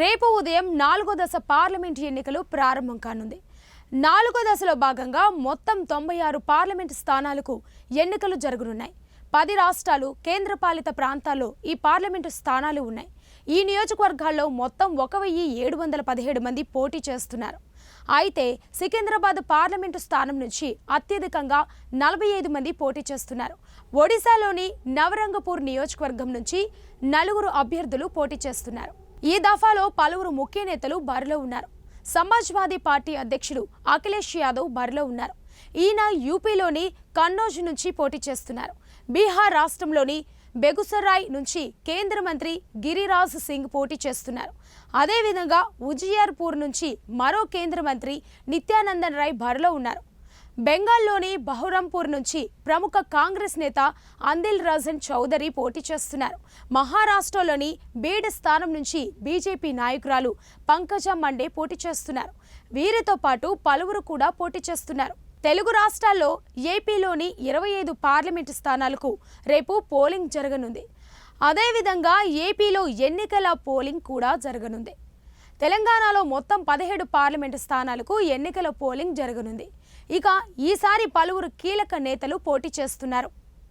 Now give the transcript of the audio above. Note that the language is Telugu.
రేపు ఉదయం నాలుగో దశ పార్లమెంట్ ఎన్నికలు ప్రారంభం కానుంది. నాలుగో దశలో భాగంగా మొత్తం తొంభై ఆరు పార్లమెంటు స్థానాలకు ఎన్నికలు జరగనున్నాయి. పది రాష్ట్రాలు కేంద్రపాలిత ప్రాంతాల్లో ఈ పార్లమెంటు స్థానాలు ఉన్నాయి. ఈ నియోజకవర్గాల్లో మొత్తం ఒక వెయ్యి ఏడు వందల పదిహేడు మంది పోటీ చేస్తున్నారు. అయితే సికింద్రాబాద్ పార్లమెంటు స్థానం నుంచి అత్యధికంగా నలభై ఐదు మంది పోటీ చేస్తున్నారు. ఒడిశాలోని నవరంగపూర్ నియోజకవర్గం నుంచి నలుగురు అభ్యర్థులు పోటీ చేస్తున్నారు. ఈ దఫాలో పలువురు ముఖ్య నేతలు బరిలో ఉన్నారు. సమాజ్వాదీ పార్టీ అధ్యక్షుడు అఖిలేష్ యాదవ్ బరిలో ఉన్నారు. ఈయన యూపీలోని కన్నౌజ్ నుంచి పోటీ చేస్తున్నారు. బీహార్ రాష్ట్రంలోని బెగుసరాయ్ నుంచి కేంద్ర మంత్రి గిరిరాజ్ సింగ్ పోటీ చేస్తున్నారు. అదేవిధంగా ఉజియార్పూర్ నుంచి మరో కేంద్ర మంత్రి నిత్యానందన్ రాయ్ బరిలో ఉన్నారు. బెంగాల్లోని బహురంపూర్ నుంచి ప్రముఖ కాంగ్రెస్ నేత అందిల్ రాజన్ చౌదరి పోటీ చేస్తున్నారు. మహారాష్ట్రలోని బీడ్ స్థానం నుంచి బీజేపీ నాయకురాలు పంకజ మండే పోటీ చేస్తున్నారు. వీరితో పాటు పలువురు కూడా పోటీ చేస్తున్నారు. తెలుగు రాష్ట్రాల్లో ఏపీలోని ఇరవై ఐదు పార్లమెంటు స్థానాలకు రేపు పోలింగ్ జరగనుంది. అదేవిధంగా ఏపీలో ఎన్నికల పోలింగ్ కూడా జరగనుంది. తెలంగాణలో మొత్తం పదిహేడు పార్లమెంటు స్థానాలకు ఎన్నికల పోలింగ్ జరగనుంది. ఇక ఈసారి పలువురు కీలక నేతలు పోటీ చేస్తున్నారు.